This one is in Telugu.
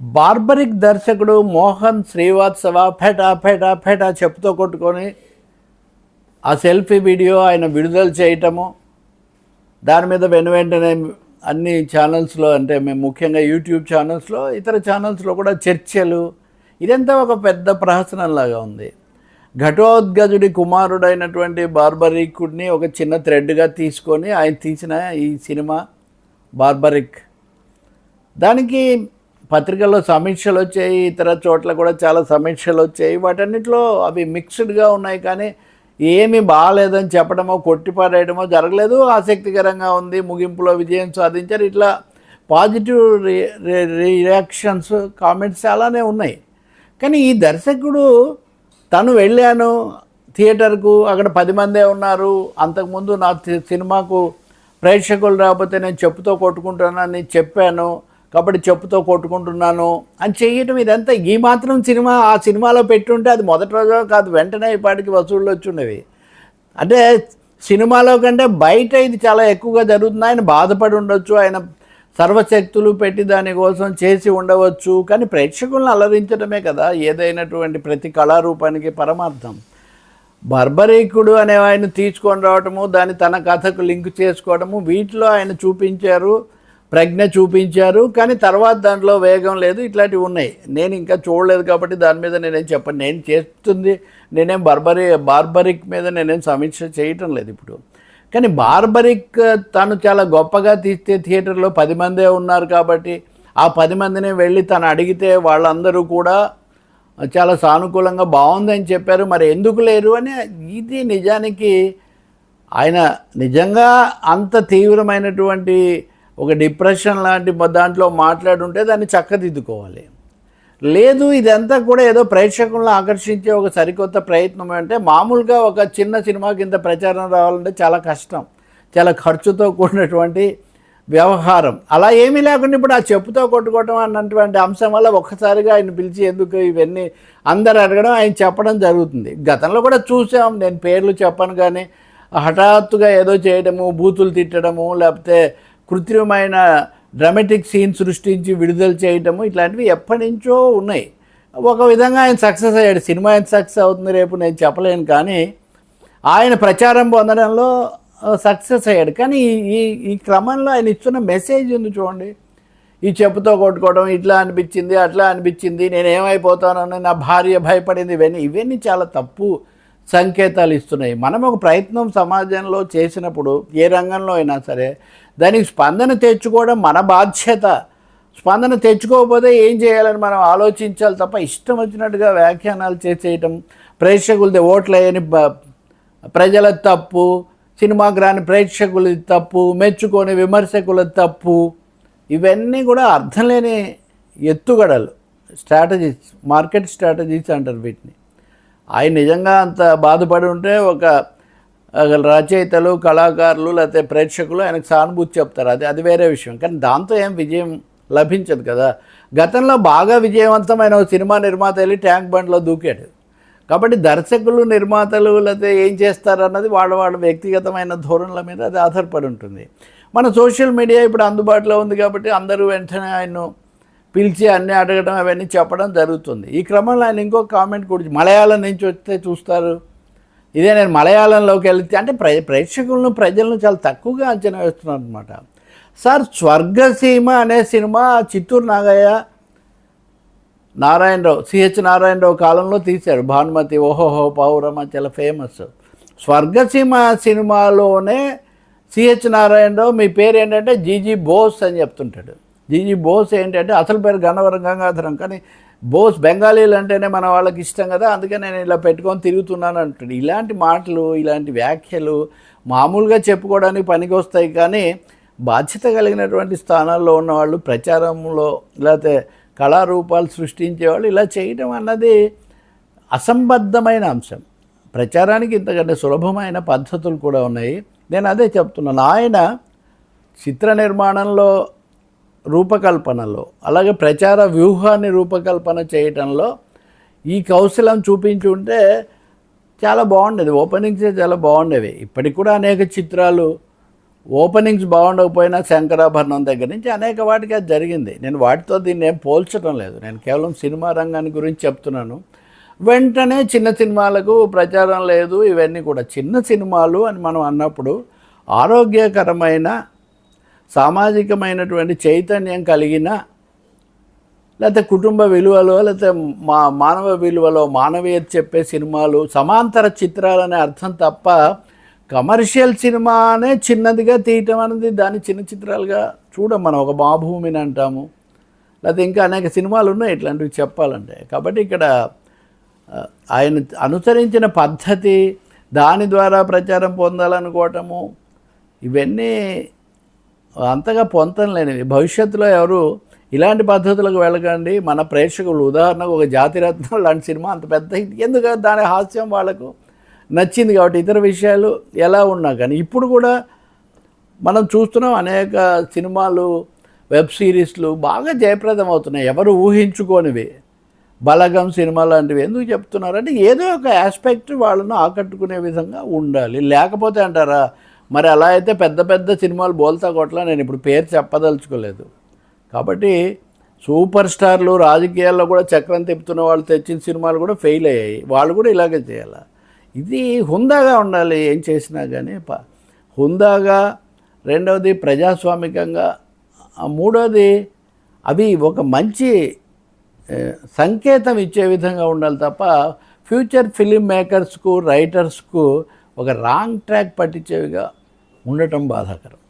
బార్బరిక్ దర్శకుడు మోహన్ శ్రీవాత్సవ ఫెటా ఫెటా ఫెటా చెప్పుతో కొట్టుకొని ఆ సెల్ఫీ వీడియో ఆయన విడుదల చేయటము. దాని మీద వెను వెంటనే అన్ని ఛానల్స్లో అంటే మేము ముఖ్యంగా యూట్యూబ్ ఛానల్స్లో ఇతర ఛానల్స్లో కూడా చర్చలు. ఇదంతా ఒక పెద్ద ప్రహసనంలాగా ఉంది. ఘటోద్గజుడి కుమారుడైనటువంటి బార్బరికుడిని ఒక చిన్న థ్రెడ్గా తీసుకొని ఆయన తీసిన ఈ సినిమా బార్బరిక్. దానికి పత్రికల్లో సమీక్షలు వచ్చాయి ఇతర చోట్ల కూడా చాలా సమీక్షలు వచ్చాయి. వాటన్నిటిలో అవి మిక్స్డ్గా ఉన్నాయి కానీ ఏమీ బాగాలేదని చెప్పడమో కొట్టిపారేయడమో జరగలేదు. ఆసక్తికరంగా ఉంది. ముగింపులో విజయం సాధించారు. ఇట్లా పాజిటివ్ రియాక్షన్స్ కామెంట్స్ చాలానే ఉన్నాయి. కానీ ఈ దర్శకుడు తను వెళ్ళాను థియేటర్కు. అక్కడ పది మందే ఉన్నారు. అంతకుముందు నా సి- సినిమాకు ప్రేక్షకులు రాకపోతే నేను చెప్పుతో కొట్టుకుంటానని చెప్పాను. కాబట్టి చెప్పుతో కొట్టుకుంటున్నాను అని చేయటం ఇదంతా ఈ మాత్రం సినిమా ఆ సినిమాలో పెట్టుంటే అది మొదటి రోజు కాదు వెంటనే ఇప్పటికి వసూళ్ళు వచ్చుండేవి. అంటే సినిమాలో కంటే బయట ఇది చాలా ఎక్కువగా జరుగుతుంది. ఆయన బాధపడి ఉండొచ్చు ఆయన సర్వశక్తులు పెట్టి దానికోసం చేసి ఉండవచ్చు. కానీ ప్రేక్షకులను అలరించడమే కదా ఏదైనటువంటి ప్రతి కళారూపానికి పరమార్థం. బర్బరీకుడు అనే ఆయన తీసుకొని రావటము దాన్ని తన కథకు లింక్ చేసుకోవడము వీటిలో ఆయన చూపించారు. ప్రజ్ఞ చూపించారు కానీ తర్వాత దాంట్లో వేగం లేదు ఇట్లాంటివి ఉన్నాయి. నేను ఇంకా చూడలేదు కాబట్టి దాని మీద నేనేం చెప్పను నేను చేస్తుంది నేనేం బర్బరీ బార్బరిక్ మీద నేనేం సమీక్ష చేయటం లేదు ఇప్పుడు. కానీ బార్బరిక్ తను చాలా గొప్పగా తీస్తే థియేటర్లో పది మందే ఉన్నారు కాబట్టి ఆ పది మందిని వెళ్ళి తను అడిగితే వాళ్ళందరూ కూడా చాలా సానుకూలంగా బాగుందని చెప్పారు. మరి ఎందుకు లేరు అని ఇది నిజానికి ఆయన నిజంగా అంత తీవ్రమైనటువంటి ఒక డిప్రెషన్ లాంటి దాంట్లో మాట్లాడుంటే దాన్ని చక్కదిద్దుకోవాలి. లేదు ఇదంతా కూడా ఏదో ప్రేక్షకులను ఆకర్షించే ఒక సరికొత్త ప్రయత్నం అంటే మామూలుగా ఒక చిన్న సినిమా కింద ప్రచారం రావాలంటే చాలా కష్టం. చాలా ఖర్చుతో కూడినటువంటి వ్యవహారం. అలా ఏమీ లేకుండా ఇప్పుడు ఆ చెప్పుతో కొట్టుకోవటం అన్నటువంటి అంశం వల్ల ఒక్కసారిగా ఆయన పిలిచి ఎందుకు ఇవన్నీ అందరు అడగడం ఆయన చెప్పడం జరుగుతుంది. గతంలో కూడా చూసాం నేను పేర్లు చెప్పను కానీ హఠాత్తుగా ఏదో చేయడము బూతులు తిట్టడము లేకపోతే కృత్రిమమైన డ్రామాటిక్ సీన్ సృష్టించి విడుదల చేయటము ఇట్లాంటివి ఎప్పటి నుంచో ఉన్నాయి. ఒక విధంగా ఆయన సక్సెస్ అయ్యాడు. సినిమా ఎంత సక్సెస్ అవుతుంది రేపు నేను చెప్పలేను కానీ ఆయన ప్రచారం పొందడంలో సక్సెస్ అయ్యాడు. కానీ ఈ ఈ ఈ క్రమంలో ఆయన ఇస్తున్న మెసేజ్ ఉంది చూడండి. ఈ చెప్పుతో కొట్టుకోవడం ఇట్లా అనిపించింది అట్లా అనిపించింది నేను ఏమైపోతానని నా భార్య భయపడింది ఇవన్నీ ఇవన్నీ చాలా తప్పు సంకేతాలు ఇస్తున్నాయి. మనం ఒక ప్రయత్నం సమాజంలో చేసినప్పుడు ఏ రంగంలో అయినా సరే దానికి స్పందన తెచ్చుకోవడం మన బాధ్యత. స్పందన తెచ్చుకోకపోతే ఏం చేయాలని మనం ఆలోచించాలి తప్ప ఇష్టం వచ్చినట్టుగా వ్యాఖ్యానాలు చేసేయటం ప్రేక్షకులది ఓట్లేయని ప్రజల తప్పు సినిమాకి రాని ప్రేక్షకులది తప్పు మెచ్చుకొని విమర్శకుల తప్పు ఇవన్నీ కూడా అర్థం లేని ఎత్తుగడలు. స్ట్రాటజీస్ మార్కెట్ స్ట్రాటజీస్ అంటారు వీటిని. ఆయన నిజంగా అంత బాధపడి ఉంటే ఒక రచయితలు కళాకారులు లేకపోతే ప్రేక్షకులు ఆయనకు సానుభూతి చెప్తారు. అది అది వేరే విషయం. కానీ దాంతో ఏం విజయం లభించదు కదా. గతంలో బాగా విజయవంతమైన సినిమా నిర్మాత వెళ్ళి ట్యాంక్ బండ్లో దూకాడు. కాబట్టి దర్శకులు నిర్మాతలు లేకపోతే ఏం చేస్తారు అన్నది వాళ్ళ వాళ్ళ వ్యక్తిగతమైన ధోరణుల మీద అది ఆధారపడి ఉంటుంది. మన సోషల్ మీడియా ఇప్పుడు అందుబాటులో ఉంది కాబట్టి అందరూ వెంటనే ఆయన్ను పిలిచి అన్నీ అడగడం అవన్నీ చెప్పడం జరుగుతుంది. ఈ క్రమంలో ఆయన ఇంకో కామెంట్ కూడా మలయాళం నుంచి వస్తే చూస్తారు. ఇదే నేను మలయాళంలోకి వెళ్తే అంటే ప్ర ప్రేక్షకులను ప్రజలను చాలా తక్కువగా అంచనా వేస్తున్నాను అనమాట సార్ స్వర్గసీమ అనే సినిమా చిత్తూరు నాగయ్య నారాయణరావు సిహెచ్ నారాయణరావు కాలంలో తీశారు. భానుమతి ఓహోహో పౌరమ చాలా ఫేమస్. స్వర్గసీమ సినిమాలోనే సిహెచ్ నారాయణరావు మీ పేరు ఏంటంటే జీజీ బోస్ అని చెప్తుంటాడు. జీజీ బోస్ ఏంటంటే అసలు పేరు గన్నవరం గంగాధరం కానీ బోస్ బెంగాలీలు అంటేనే మన వాళ్ళకి ఇష్టం కదా అందుకే నేను ఇలా పెట్టుకొని తిరుగుతున్నాను అంటాడు ఇలాంటి మాటలు ఇలాంటి వ్యాఖ్యలు మామూలుగా చెప్పుకోవడానికి పనికి వస్తాయి కానీ బాధ్యత కలిగినటువంటి స్థానాల్లో ఉన్నవాళ్ళు ప్రచారంలో లేకపోతే కళారూపాలు సృష్టించేవాళ్ళు ఇలా చేయటం అన్నది అసంబద్ధమైన అంశం. ప్రచారానికి ఇంతకంటే సులభమైన పద్ధతులు కూడా ఉన్నాయి. నేను అదే చెప్తున్నాను. ఆయన చిత్ర నిర్మాణంలో రూపకల్పనలో అలాగే ప్రచార వ్యూహాన్ని రూపకల్పన చేయటంలో ఈ కౌశలం చూపించి ఉంటే చాలా బాగుండేది. ఓపెనింగ్సే చాలా బాగుండేవి. ఇప్పటికి కూడా అనేక చిత్రాలు ఓపెనింగ్స్ బాగుండకపోయినా శంకరాభరణం దగ్గర నుంచి అనేక వాటికి అది జరిగింది. నేను వాటితో దీన్ని ఏం పోల్చడం లేదు. నేను కేవలం సినిమా రంగాన్ని గురించి చెప్తున్నాను. వెంటనే చిన్న సినిమాలకు ప్రచారం లేదు. ఇవన్నీ కూడా చిన్న సినిమాలు అని మనం అన్నప్పుడు ఆరోగ్యకరమైన సామాజికమైనటువంటి చైతన్యం కలిగిన లేకపోతే కుటుంబ విలువలో లేకపోతే మా మానవ విలువలో మానవీయత చెప్పే సినిమాలు సమాంతర చిత్రాలనే అర్థం తప్ప కమర్షియల్ సినిమానే చిన్నదిగా తీయటం అనేది దాన్ని చిన్న చిత్రాలుగా చూడం మనం ఒక మాభూమిని అంటాము. లేకపోతే ఇంకా అనేక సినిమాలు ఉన్నాయి ఇట్లాంటివి చెప్పాలంటే. కాబట్టి ఇక్కడ ఆయన అనుసరించిన పద్ధతి దాని ద్వారా ప్రచారం పొందాలనుకోవటము ఇవన్నీ అంతగా పొంతం లేనివి. భవిష్యత్తులో ఎవరు ఇలాంటి పద్ధతులకు వెళ్ళకండి. మన ప్రేక్షకులు ఉదాహరణకు ఒక జాతిరత్నం లాంటి సినిమా అంత పెద్ద ఎందుకంటే దాని హాస్యం వాళ్ళకు నచ్చింది కాబట్టి ఇతర విషయాలు ఎలా ఉన్నా కానీ. ఇప్పుడు కూడా మనం చూస్తున్నాం అనేక సినిమాలు వెబ్ సిరీస్లు బాగా జయప్రదం అవుతున్నాయి ఎవరు ఊహించుకోనివి. బలగం సినిమా లాంటివి ఎందుకు చెప్తున్నారంటే ఏదో ఒక ఆస్పెక్ట్ వాళ్ళను ఆకట్టుకునే విధంగా ఉండాలి. లేకపోతే అంటారా? మరి అలా అయితే పెద్ద పెద్ద సినిమాలు బోల్తా కొట్లా నేను ఇప్పుడు పేరు చెప్పదలుచుకోలేదు. కాబట్టి సూపర్ స్టార్లు రాజకీయాల్లో కూడా చక్రం తిప్పుతున్న వాళ్ళు తెచ్చిన సినిమాలు కూడా ఫెయిల్ అయ్యాయి. వాళ్ళు కూడా ఇలాగే చేయాలి? ఇది హుందాగా ఉండాలి ఏం చేసినా కానీ ప హుందాగా రెండవది ప్రజాస్వామికంగా మూడవది అవి ఒక మంచి సంకేతం ఇచ్చే విధంగా ఉండాలి తప్ప ఫ్యూచర్ ఫిలిం మేకర్స్కు రైటర్స్కు ఒక రాంగ్ ట్రాక్ పట్టించేవిగా ఉండటం బాధాకరం.